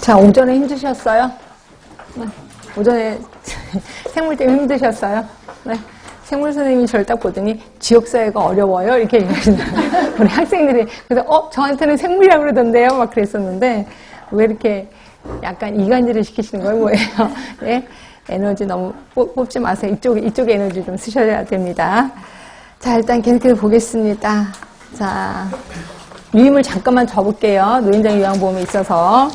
자, 오전에 힘드셨어요? 네. 오전에 생물 때문에 힘드셨어요? 네. 생물 선생님이 저를 딱 보더니 지역사회가 어려워요? 이렇게 얘기하시나요? 우리 학생들이. 그래서, 어, 저한테는 생물이라고 그러던데요? 막 그랬었는데, 왜 이렇게 약간 이간질을 시키시는 거예요? 뭐예요? 네. 에너지 너무 뽑- 뽑지 마세요. 이쪽, 이쪽 에너지 좀 쓰셔야 됩니다. 자, 일단 계속해서 보겠습니다. 자, 유임을 잠깐만 접을게요. 노인장 요양보험에 있어서.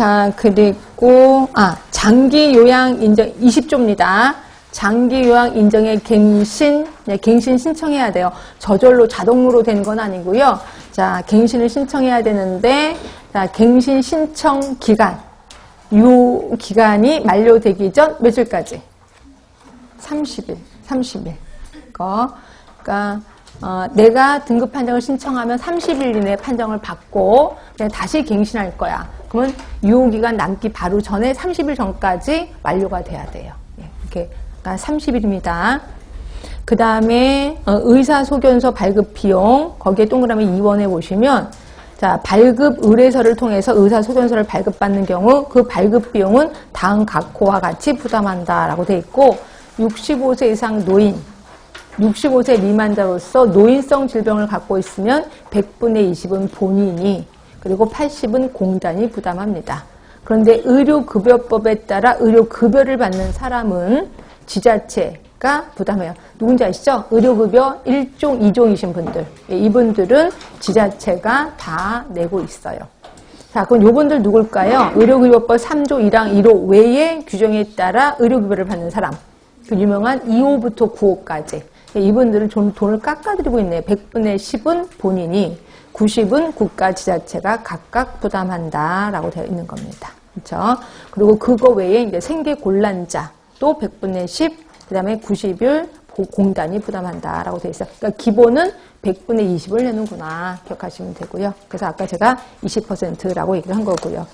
자, 그리고, 아, 장기 요양 인정 20조입니다. 장기 요양 인정의 갱신, 네, 갱신 신청해야 돼요. 저절로 자동으로 되는 건 아니고요. 자, 갱신을 신청해야 되는데, 자, 갱신 신청 기간. 요 기간이 만료되기 전 며칠까지? 30일, 30일. 거. 그러니까 어, 내가 등급 판정을 신청하면 30일 이내에 판정을 받고 다시 갱신할 거야. 그러면 유효기간 남기 바로 전에 30일 전까지 완료가 돼야 돼요. 예, 이렇게 그러니까 30일입니다. 그 다음에 의사소견서 발급 비용 거기에 동그라미 2번에 보시면 자 발급 의뢰서를 통해서 의사소견서를 발급받는 경우 그 발급 비용은 다음 각호와 같이 부담한다라고 돼 있고 65세 이상 노인 65세 미만자로서 노인성 질병을 갖고 있으면 100분의 20은 본인이 그리고 80은 공단이 부담합니다. 그런데 의료급여법에 따라 의료급여를 받는 사람은 지자체가 부담해요. 누군지 아시죠? 의료급여 1종, 2종이신 분들. 예, 이분들은 지자체가 다 내고 있어요. 자, 그럼 요분들 누굴까요? 의료급여법 3조 1항 1호 외의 규정에 따라 의료급여를 받는 사람. 그 유명한 2호부터 9호까지. 이분들은 좀 돈을 깎아드리고 있네요. 100분의 10은 본인이, 90은 국가 지자체가 각각 부담한다라고 되어 있는 겁니다. 그렇죠? 그리고 그거 외에 이제 생계 곤란자 또 100분의 10, 그다음에 90일 공단이 부담한다라고 되어 있어요. 그러니까 기본은 100분의 20을 내는구나 기억하시면 되고요. 그래서 아까 제가 20%라고 얘기를 한 거고요.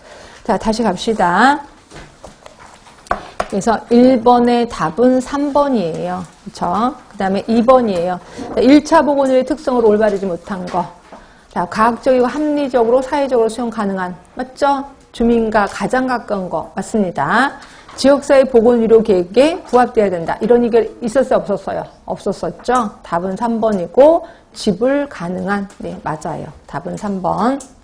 자, 다시 갑시다. 그래서 1번의 답은 3번이에요. 그렇죠? 그 다음에 2번이에요. 1차 보건의의 특성을 올바르지 못한 거. 자, 과학적이고 합리적으로 사회적으로 수용 가능한 맞죠? 주민과 가장 가까운 거 맞습니다. 지역사회 보건의료 계획에 부합돼야 된다. 이런 얘기 있었어요? 없었어요? 없었었죠? 답은 3번이고 지불 가능한 네 맞아요. 답은 3번.